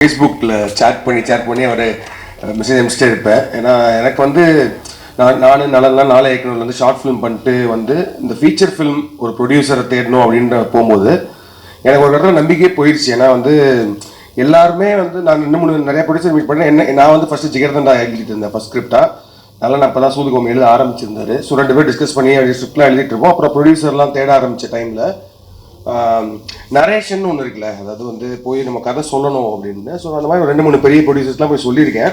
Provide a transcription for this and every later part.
ஃபேஸ்புக்கில் சேட் பண்ணி சேட் பண்ணி அவர் மெசேஜ் அனுப்பிச்சிட்டே இருப்பேன் ஏன்னா எனக்கு வந்து நான் நான் நல்லலாம் நாளை இயக்குனர்ல வந்து ஷார்ட் ஃபிலிம் பண்ணிட்டு வந்து இந்த ஃபீச்சர் ஃபிலிம் ஒரு ப்ரொடியூசரை தேடணும் அப்படின்ற போகும்போது எனக்கு ஒரு இடத்துல நம்பிக்கையே போயிடுச்சு ஏன்னா வந்து எல்லாருமே வந்து நான் இன்னும் மூணு நிறைய ப்ரொடியூசர் மீட் பண்ணேன். என்ன நான் வந்து ஃபஸ்ட்டு ஜிகர்தண்டா எழுதிட்டு இருந்தேன் ஃபஸ்ட் ஸ்கிரிப்டாக நல்லா நான் இப்போ தான் சூதுகோம் எழுத ஆரம்பிச்சிருந்தாரு. ஸோ ரெண்டு பேர் டிஸ்கஸ் பண்ணி ஸ்கிரிப்ட்லாம் எழுதிட்டு இருப்போம் அப்புறம் ப்ரொடியூசர்லாம் தேட ஆரம்பித்த டைமில் நரேஷன் ஒன்று இருக்குல்ல. அதாவது வந்து போய் நம்ம கதை சொல்லணும் அப்படின்னு. ஸோ அந்த மாதிரி ஒரு ரெண்டு மூணு பெரிய ப்ரொடியூசர்ஸ்லாம் போய் சொல்லியிருக்கேன்.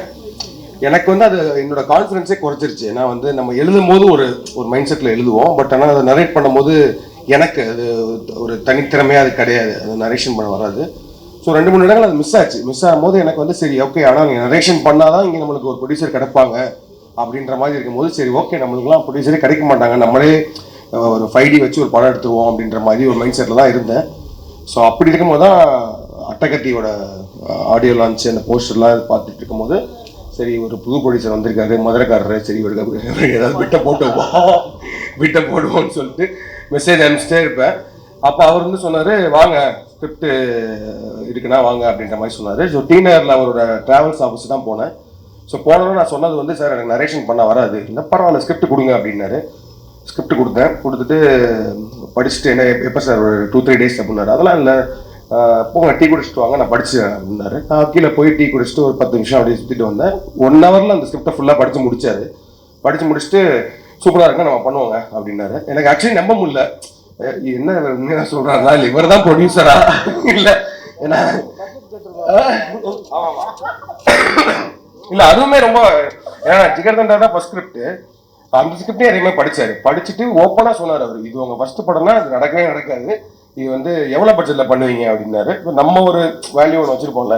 எனக்கு வந்து அது என்னோட கான்ஃபிடன்ஸே குறைச்சிருச்சு. ஏன்னா வந்து நம்ம எழுதும் போது ஒரு ஒரு மைண்ட் செட்டில் எழுதுவோம். பட் ஆனால் அதை நரேட் பண்ணும்போது எனக்கு அது ஒரு தனித்திறமையாக அது கிடையாது. அது நரேஷன் பண்ண வராது. ஸோ ரெண்டு மூணு இடங்கள் அது மிஸ் ஆச்சு. மிஸ் ஆகும்போது எனக்கு வந்து சரி ஓகே ஆனால் நீங்கள் நரேஷன் பண்ணாதான் இங்கே நம்மளுக்கு ஒரு ப்ரொடியூசர் கிடைப்பாங்க. அப்படின்ற மாதிரி இருக்கும்போது சரி ஓகே நம்மளுக்குலாம் ப்ரொடியூசரே கிடைக்க மாட்டாங்க. நம்மளே ஒரு ஃபைவ் டி வச்சு ஒரு படம் எடுத்துருவோம் அப்படின்ற மாதிரி ஒரு மைண்ட் செட்டில் தான் இருந்தேன். ஸோ அப்படி இருக்கும்போது தான் அட்டகத்தியோட ஆடியோ லான்ச் அந்த போஸ்டர்லாம் பார்த்துட்டு இருக்கும்போது சரி ஒரு புது ப்ரொடியூசர் வந்திருக்காரு மதுரைக்காரர் சரி ஒரு ஏதாவது விட்ட போட்டுவோம் விட்ட போடுவோம்னு சொல்லிட்டு மெசேஜ் அனுப்பிச்சிட்டே இருப்பேன். அப்போ அவர் வந்து சொன்னார் வாங்க ஸ்கிரிப்ட் இருக்குன்னா வாங்க அப்படின்ற மாதிரி சொன்னார். ஸோ டீனரில் அவரோட ட்ராவல்ஸ் ஆஃபீஸ் தான் போனேன். ஸோ போனோன்னு நான் சொன்னது வந்து சார் எனக்கு நரேஷன் பண்ண வராது. இல்லை பரவாயில்ல ஸ்கிரிப்ட் கொடுங்க அப்படின்னாரு. ஸ்கிரிப்ட் கொடுத்தேன். கொடுத்துட்டு படிச்சுட்டு என்ன எப்போ சார் ஒரு டூ த்ரீ டேஸ் அப்படின்னாரு. அதெல்லாம் இல்லை. போங்க டீ குடிச்சிட்டு வாங்க நான் படிச்சேன் அப்படின்னாரு. நான் கீழே போய் டீ குடிச்சிட்டு ஒரு பத்து நிமிஷம் அப்படியே சுற்றிட்டு வந்தேன். ஒன் ஹவரில் அந்த ஸ்கிரிப்டை ஃபுல்லாக படித்து முடிச்சாரு. படித்து முடிச்சுட்டு சூப்பராக இருக்க நம்ம பண்ணுவோங்க அப்படின்னாரு. எனக்கு ஆக்சுவலி நம்ப முடியல. என்ன உண்மையா சொல்கிறாங்களா இல்லை இவர் தான் ப்ரொடியூசரா இல்லை ஏன்னா இல்லை அதுவுமே ரொம்ப ஏன்னா ஜிகர்தண்டா தான் ஃபஸ்ட் ஸ்கிரிப்ட் அந்த ஸ்கிரிப்டே அதே மாதிரி படிச்சாரு. படிச்சுட்டு ஓப்பனா சொன்னார் அவர். இது உங்க ஃபர்ஸ்ட் படம்னா அது நடக்கவே நடக்காது. இது வந்து எவ்வளவு பட்ஜெட்ல பண்ணுவீங்க அப்படின்னாரு. இப்போ நம்ம ஒரு வேல்யூ ஒன்று வச்சிருப்போம்ல.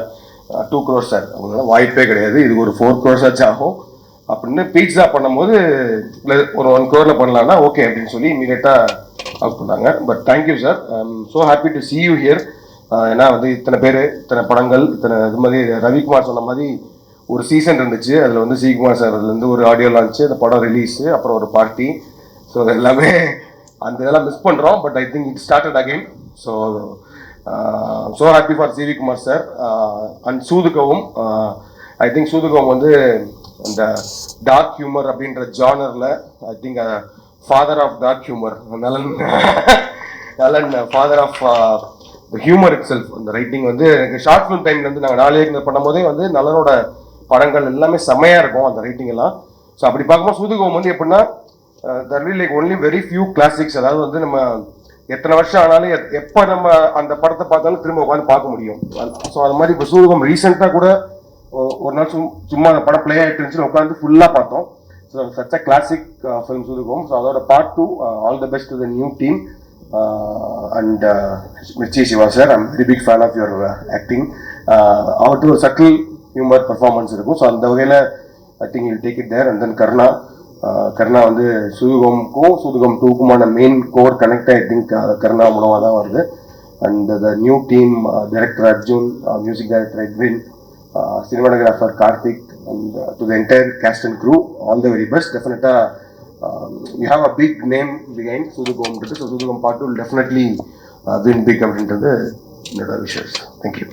டூ க்ரோர்ஸ் சார் அவங்களால வாய்ப்பே கிடையாது. இது ஒரு ஃபோர் க்ரோர்ஸ் ஆச்சு ஆகும். அப்படின்னு பீட்சா பண்ணும்போது இல்ல ஒரு ஒன் க்ரோரில் பண்ணலாம்னா ஓகே அப்படின்னு சொல்லி இமீடியட்டா அவுட் பண்ணாங்க. But thank you sir so happy to see you here ஏன்னா வந்து இத்தனை பேர் இத்தனை படங்கள் இத்தனை இது மாதிரி ரவிக்குமார் சொன்ன மாதிரி ஒரு சீசன் இருந்துச்சு. அதில் வந்து சீக்குமார் சார் அதுலேருந்து ஒரு ஆடியோ லான்ச்சு அந்த படம் ரிலீஸு அப்புறம் ஒரு பார்ட்டி ஸோ அது எல்லாமே அந்த இதெல்லாம் மிஸ் பண்ணுறோம் but I think it started again so so happy for CV Kumar sir and சூதுகவும் I think சூதுகவும் வந்து அந்த டார்க் ஹியூமர் அப்படின்ற ஜானரில் I think father of dark humour Nalan Nalan father of humour itself அந்த writing வந்து எனக்கு short film டைம்ல வந்து நாங்கள் நாலு இயக்குனர் பண்ணும்போதே வந்து நலனோட படங்கள் எல்லாமே செம்மையாக இருக்கும் அந்த ரைட்டிங் எல்லாம். ஸோ அப்படி பார்க்கும்போது சூதுகோம் வந்து எப்படின்னா that like only very few classics அதாவது வந்து நம்ம எத்தனை வருஷம் ஆனாலும் எத்- நம்ம அந்த படத்தை பார்த்தாலும் திரும்ப உட்காந்து பார்க்க முடியும். ஸோ அது மாதிரி இப்போ சூதுகம் ரீசெண்டாக கூட ஒரு நாள் சும்- சும்மா அந்த படம் ப்ளே ஆகிட்டு இருந்துச்சுன்னு உட்காந்து ஃபுல்லாக பார்த்தோம். So such a classic film சூதுகம் so அதோட part two all the best the new team and Mirchi Shiva sir I'm very big fan of your acting hour two subtle humour performance இருக்கும். So அந்த வகையில் I think you take it there and then Karuna Karuna வந்து சுதுகம்க்கும் சுதுகம் டூக்குமான main core connect I think Karuna மூலமாக தான் வருது. And the new team director Arjun music director Edwin cinematographer Karthik and to the entire cast and crew all the very best டெஃபினட்டாக you have a big name behind சுதுகோம்ன்றது so சுதுகம் பாட்டு will definitely win big அப்படின்றது என்னோட wishes thank you